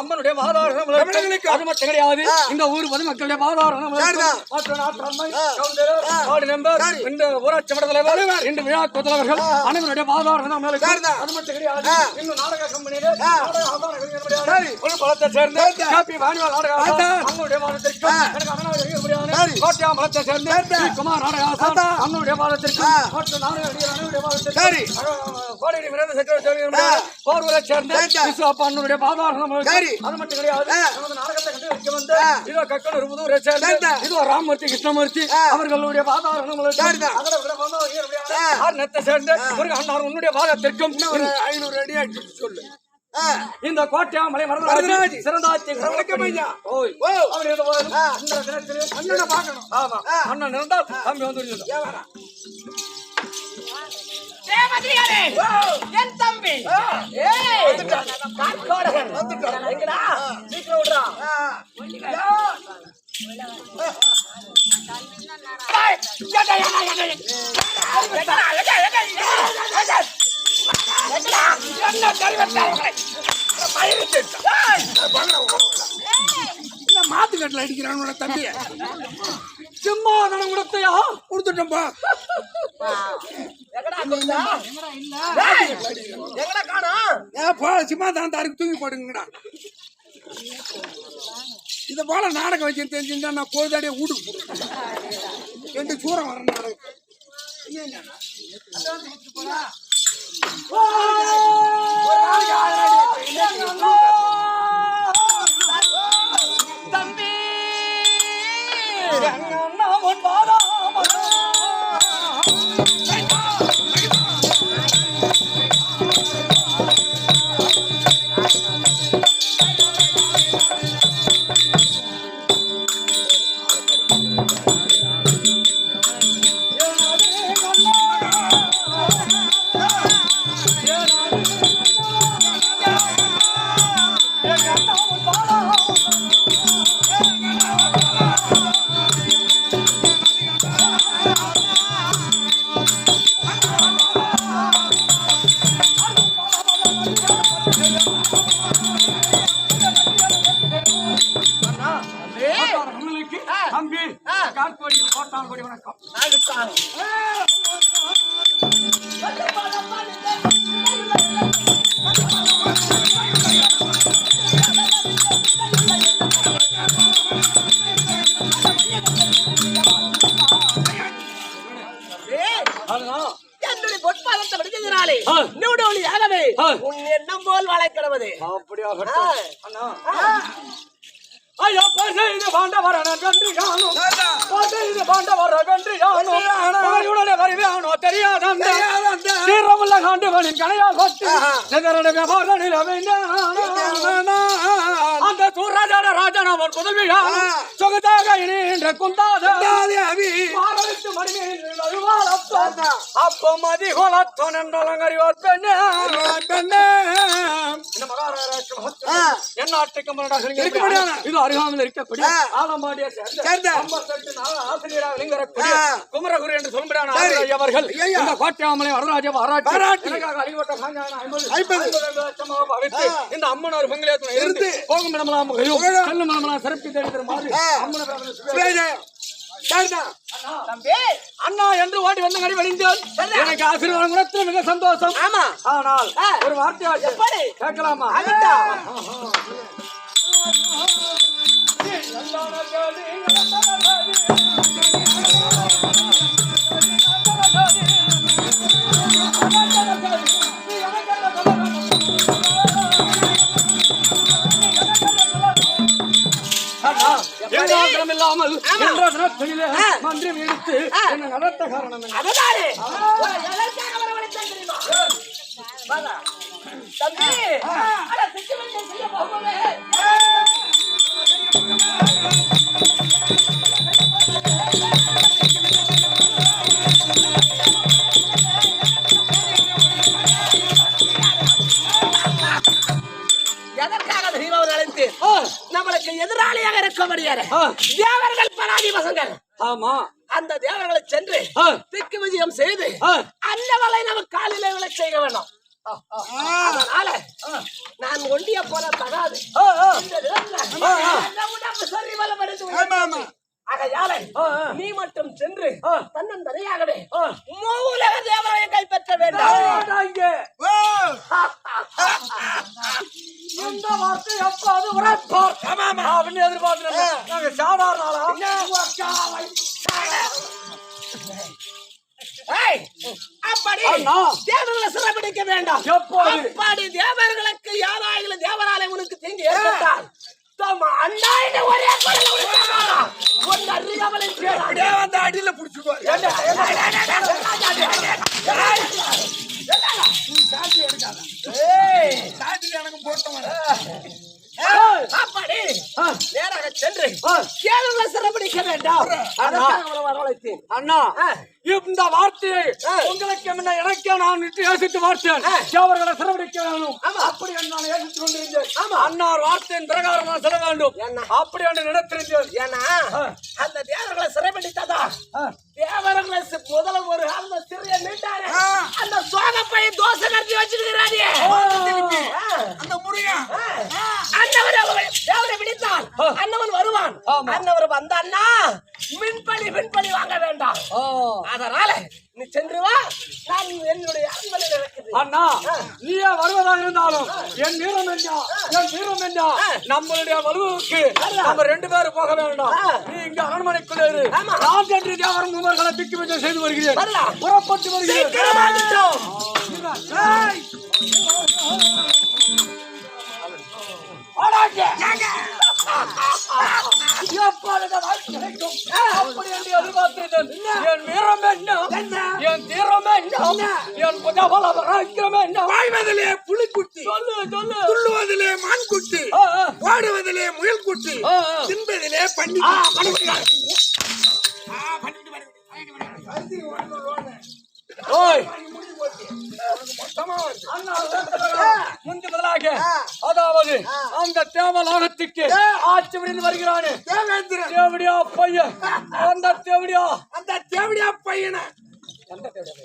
அம்மனுடைய தமிழர்களுக்கு. அது மட்டும் கிடையாது. இந்த ஊர் பொதுமக்களுடைய வாதாரம் வார்டு மெம்பர். இந்த ஊராட்சி மன்ற தலைவர். இந்த விழா தலைவர்கள். அனைவருடைய சரிதான். அது மட்டும் கிடையாது. இன்னும் நாடக கம்பெனியில. ஒரு பழத்தை சேர்ந்து. காப்பி வாணிவால். அவங்களுடைய. எனக்கு. கோட்டையா மலத்தை சேர்ந்து குமார் நாடக ஆசான் ஆசான். அவங்களுடைய வாதத்திற்கு ஆ. மற்றும் நாடக நடிகர் அனைவருடைய வாதத்திற்கு சரி. கோடை விரைந்த ஆ. போர்வரை சேர்ந்த அண்ணனுடைய. அது மட்டும் கிடையாது. நமது நாடகத்தை கண்டு வைக்க வந்த. இதோ புதூரை சேர்ந்த. இதோ ராமமூர்த்தி கிருஷ்ணமூர்த்தி. அவர்களுடைய ஆர்நத்தை சேர்ந்த? முருகன் அண்ணார் உன்னுடைய பாதத்திற்கும் ஒரு ஐநூறு அடி அடிச்சு சொல்லு. இந்த. வரதராஜ் சிறந்தாட்சி வணக்கம் ஐயா. ஓய். ஓ. அவர் ஒரு-. இந்த அண்ணனை பார்க்கணும். ஆமா. அண்ணன் இருந்தால் தம்பி வந்து தேவதையாரே என் தம்பி. எங்கடா? சீக்கிரம் ஏய், எடா, எடா, இந்த மாத்துக்கட்டில் அடிக்கிறானோட தம்பிய சிம்மாதனம் கொடுத்தையா கொடுத்துட்டோம்பா எங்கடா சும்மா தான் தாருக்கு தூங்கி போடுங்கடா. இது போல நாடகம் வச்சு தெரிஞ்சுட்டா நான் பொழுதாடியே வீட்டுக்கு போடுவேன் ரெண்டு சூரம் வர நாடகம். தம்பி தம்பி. காட்கோடி கோட்டான் கோடி வணக்கம். நாகஸ்தானம் பொற்பாதத்தை விடுத்ததினாலே ஆ. நூடோலியாகவே ஆ. உன் எண்ணம் போல் அப்படியாகட்டும். அண்ணா. ஐயா செய்து பாண்டவரன் வென்று காணும் செய்து பாண்டவரன் வென்று காணும் வருவானோ? தெரியாதந்த? சீரமுள்ள காண்டுவனின் கனையால் பட்டு நகரட வியாபாரனில் அந்த சூராஜான ராஜன் அவன் புதவியான சொகுதாக இணைன்ற குந்தாத. மாரளித்து மடிமையில் அழுவார் அப்பம். அப்பம் அதிகோலத்தோன் என்றால் அறிவார் பெண்ணே. இந்த இருக்க முடியாது. இது இருக்கக்கூடிய. ஆலம்பாடியை சேர்ந்த ஆசிரியராக. குமரகுரு என்று. ஆசிரியர் அவர்கள். இந்த கோட்டையாமலை வரராஜ பாராட்டி. இந்த அம்மனோர் பங்களியத்தில் இருந்து. போகும் இடமெல்லாம். செல்லும் இடமெல்லாம் சிறப்பி தேடி தருமாறு அண்ணா. என்று ஓடி வந்த கடி வழிந்தேன். எனக்கு ஆசீர்வாதம் குணத்தில் மிக சந்தோஷம். ஆமா. ஆனால். ஒரு எப்படி? கேட்கலாமா? ஆகட்டா. எங்காத்திரம் இல்லாமல் தினத்திலே ஆ. மந்திரம் எடுத்து. என்னை நடத்த காரணம். தம்பி. அட திட்டமிட்டு செய்ய போகும்போதே நம்மளுக்கு எதிராளியாக இருக்க முடியாது ஆ. தேவர்கள் பராதி பசங்கள் ஆமா. அந்த தேவர்களை சென்று. திக்கு விஜயம் செய்து. அன்னவளை நம்ம காலிலே விழ செய்ய வேண்டாம். அதனால நான் ஒண்டிய போல தகாது ஆகையாலே. நீ மட்டும் சென்று ஆ. தன்னந்தனியாகவே ஆ. மூவுலக தேவரையை கைப்பற்ற வேண்டாம். இந்த வார்த்தை உரைப்பார். அப்படின்னு எதிர்பார்க்கிறேன். நாங்க சாதாரண. தேவர்களை சிறைபிடிக்க வேண்டாம் எப்போது? அப்படி தேவர்களுக்கு யாராயிலும் தேவராலே உனக்கு தீங்கு ஏற்பட்டால் அப்படியே வந்து அடியில புடிச்சுக்குவாரு. ஏய், சாட்சி எனக்கு போட்டவன். ஏய், அப்படி. நேராக சென்று ஆ. தேவர்களை சிறைபிடிக்க வேண்டாம் அண்ணா. இந்த வார்த்தையை. உங்களுக்கு முன்ன எனக்கே நான் யோசித்து பார்த்தேன் சிறப்பிடிக்க வேணும் ஆமா. அப்படி நான் யோசித்துக் கொண்டிருந்தேன் ஆமா. அண்ணா வார்த்தையின் பிரகாரம் நான் செல்ல வேண்டும் என்ன? அப்படி என்று நினைத்திருந்தேன் ஏன்னா. அந்த தேவர்களை சிறைபிடித்ததா. தேவர்களை முதல்ல ஒரு அந்த சிறிய மீட்டாரு ஆ. அந்த சோகப்பை தோசை கட்டி வச்சிருக்கிறாரு அந்த முருகன். அவரை- தேவரை பிடித்தான் ஆ. அன்னவன் வருவான். அன்னவர் வந்தான்னா மின்பலி மின்பலி வாங்க வேண்டாம். அதனால நீ சென்று வா நான் என்னுடைய அரண்மனையில் இருக்குது அண்ணா நீயே வருவதாக இருந்தாலும் என் வீரம் என்ன என் வீரம் என்ன நம்மளுடைய வலுவுக்கு நம்ம ரெண்டு பேரும் போக வேண்டாம். நீ இங்க அரண்மனைக்குள்ளே இரு. நான் சென்று தேவரம் உமர்களை திக்கு விஜயம் செய்து வருகிறேன். புறப்பட்டு வருகிறேன் எப்பொழுது வாய்ப்பு கிடைக்கும்? அப்படி என்று எதிர்பார்த்திருந்தேன். என் வீரம் என்ன? என் தீரம் என்ன? என் புஜபல பராக்கிரம் என்ன? பாய்வதிலே புலிக்குட்டி சொல்லு, சொல்லு. துள்ளுவதிலே மான்குட்டி ஆ, ஆ. ஓடுவதிலே முயல்குட்டி ஆ, ஆ. தின்பதிலே. ஓய். முந்தி முதலாக அதாவது அந்த தேவலோகத்துக்கு ஆட்சி புரிந்து வருகிறானே தேவடியா பையன் அந்த தேவடியா அந்த தேவடியா பையனை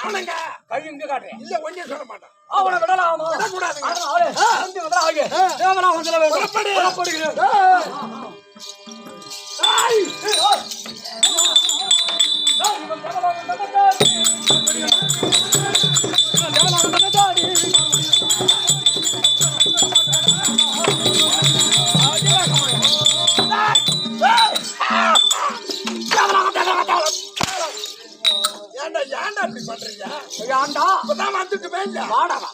அவனுங்க கை இங்க காட்டுறேன் இல்ல ஒண்ணே சொல்ல மாட்டான் அவனை விடலாமா விடக்கூடாதுங்க. அதனாலே முந்தி முதலாக வேண்டும் புறப்படு. புறப்படுகிறேன் ஏன்டா ஏன்டா இப்படி பண்றீங்க? ஏண்டா இப்பதான் வந்துட்டு மேய்ஞ்சா வாடவா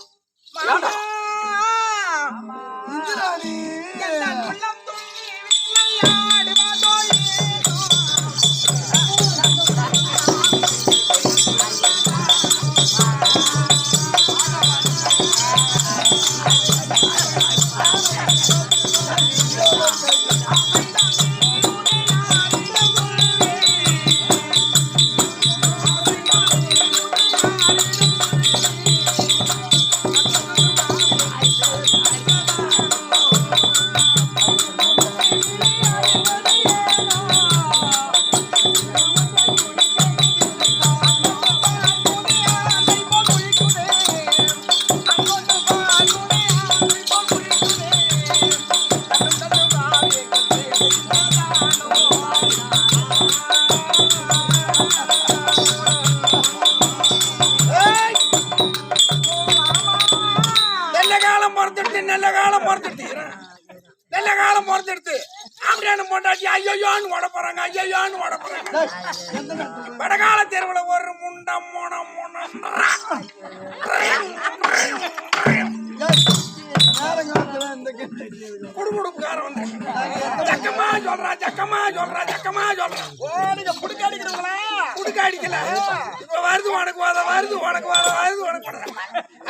வருது உனக்கு வருது உனக்கு வருது உனக்கு வர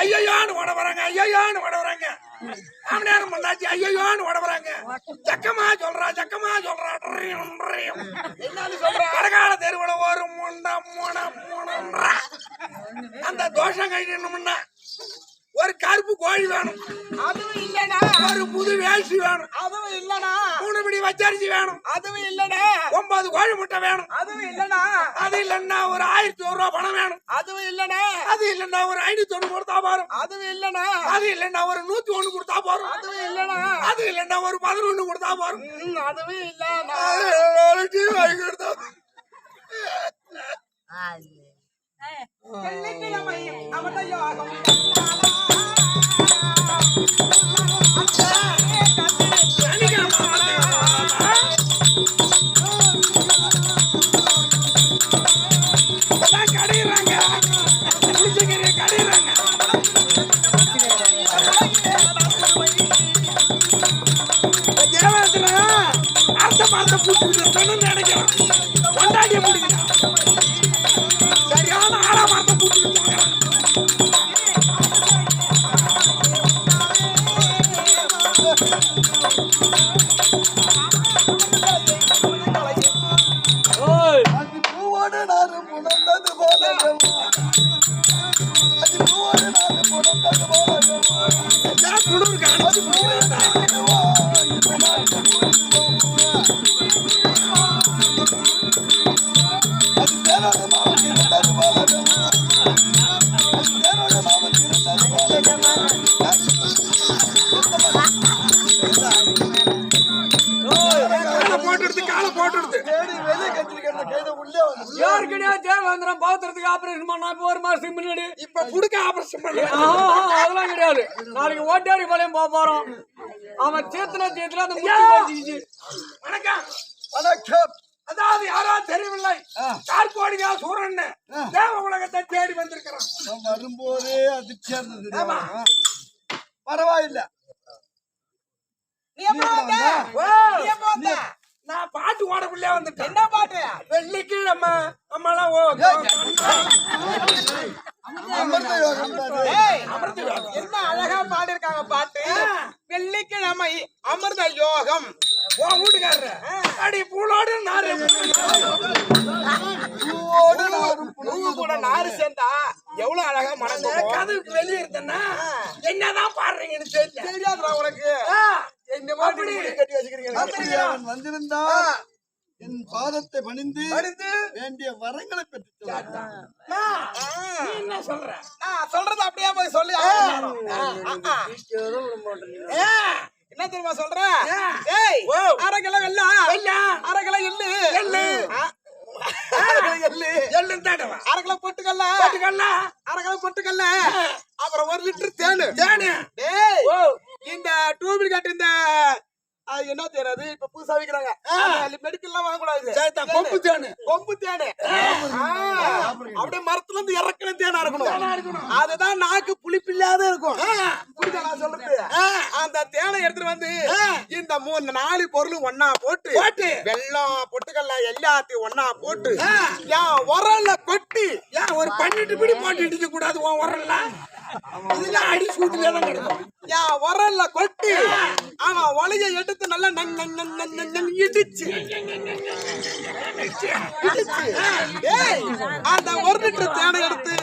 ஐயோன்னு ஓட வராங்க ஐயோன்னு ஓட வராங்க ஆம் நேரம் பண்ணாச்சு ஐயோன்னு ஓட வராங்க ஜக்கமா சொல்றா. ஜக்கமா சொல்றா சொல்ற? கடகால தெருவுல ஒரு முண்டம் முனம் முனம்ன்றா. அந்த தோஷம் கழிக்கணும்னா ஒரு கருப்பு கோழி வேணும். அதுவும் இல்லடா ஒரு புது வேஷ்டி வேணும். அதுவும் இல்லடா மூணு பிடி வச்சரிசி வேணும். அதுவும் இல்லடா ஒன்பது கோழி முட்டை வேணும். அதுவும் இல்லடா அது இல்லைன்னா ஒரு ஆயிரத்தி ஒரு ரூபா பணம் வேணும். அதுவும் இல்லடா அது இல்லைன்னா ஒரு ஐநூத்தி ஒண்ணு கொடுத்தா போறோம் அதுவும் இல்லடா அது இல்லைன்னா ஒரு நூத்தி ஒண்ணு கொடுத்தா போறோம் அதுவும் இல்லடா அது இல்லைன்னா ஒரு பதினொன்னு கொடுத்தா போறோம் அதுவும் இல்லடா ஒரு டீ வாங்கி கொடுத்தா அவன யோகம் நினைக்கிறான் கொண்டாடிய முடிக்கிறான் அது தேனோட யாருக்கடியா தேவேந்திரம் பாத்திரத்துக்கு ஆபரேஷன் பண்ணா இப்ப ஒரு மாசத்துக்கு முன்னாடி? இப்ப புடுக்க ஆபரேஷன் பண்ணி. அதெல்லாம் கிடையாது. நாளைக்கு ஓட்டாரி பாளையம் போக போறோம். அவன் சேத்தன சேத்துல அந்த வலிச்சுக்கிச்சு. வணக்கம். வணக்கம். அதாவது யாரா தெரியவில்லை கார்கோடியா சூரன் தேவ உலகத்தை தேடி வந்திருக்கிறான். வரும்போதே அது சேர்ந்தது. பரவாயில்ல. நீ எப்ப வந்த? நீ எப்ப வந்த? நான் பாட்டு ஓடக்குள்ளே வந்துட்டேன். என்ன பாட்டு? வெள்ளிக்கிழமை அம்மாலாம் ஓ என்ன அழகா பாடிருக்காங்க பாட்டு? வெள்ளிக்கிழமை அமிர்த யோகம். உன் வீட்டுக்காரரு. அடி பூலோடு நாரு பூவு கூட நாறு சேர்ந்தா எவ்வளவு அழகா மணந்து கதவுக்கு வெளியே இருந்தேன்னா என்னதான் பாடுறீங்கன்னு தெரியல. தெரியாதுடா உனக்கு. இந்த மாதிரி கட்டி வச்சுக்கிறீங்க. அவன் வந்திருந்தா என் பாதத்தை பணிந்து வேண்டிய வரங்களை பெற்று என்ன சொல்ற? நான் சொல்றது அப்படியே போய் சொல்லி. என்ன தெரியுமா சொல்ற? ஆ. ஏய் ஓ. அரை கிலோ வெல்லம். அரை கிலோ எள்ளு. எள்ளு. எள்ளு எள்ளு தாடவா. அரை கிலோ பொட்டுக்கல்ல. பாட்டுக்கல்லா. அரை கிலோ பொட்டுக்கல்ல. அப்புறம் ஒரு லிட்டர் தேனு. தேனு. இந்த டூபிள் கட்டு இந்த என்ன தெரியாது இப்ப புதுசா விக்கிறாங்க. மெடிக்கல்லாம் வாங்கக்கூடாது. சரிதான், கொம்பு தேனு. கொம்பு தேனு. அப்படியே மரத்துல இருந்து இறக்குன தேனா இருக்கணும். அதுதான் நாக்கு புளிப்பில்லாத இருக்கும். புரியுதா நான் சொல்றது? அந்த தேனை எடுத்துட்டு வந்து இந்த மூணு நாலு பொருளும் ஒண்ணா போட்டு போட்டு. வெல்லம் பொட்டுக்கல்ல எல்லாத்தையும் ஒண்ணா போட்டு என் உரல்ல கொட்டி ஏன் ஒரு பன்னெண்டு பிடி போட்டு இடிக்க கூடாது உன் உரல்ல இதெல்லாம் அடி சூட்டுல தான் கிடக்கும். என் உரல்ல கொட்டி. அவன் ஒலைய எடுத்து நல்லா நங் நங் நங் நங் நங் நங் இடிச்சு. இடிச்சு. ஏய் அந்த ஒரு லிட்டர் தேனை எடுத்து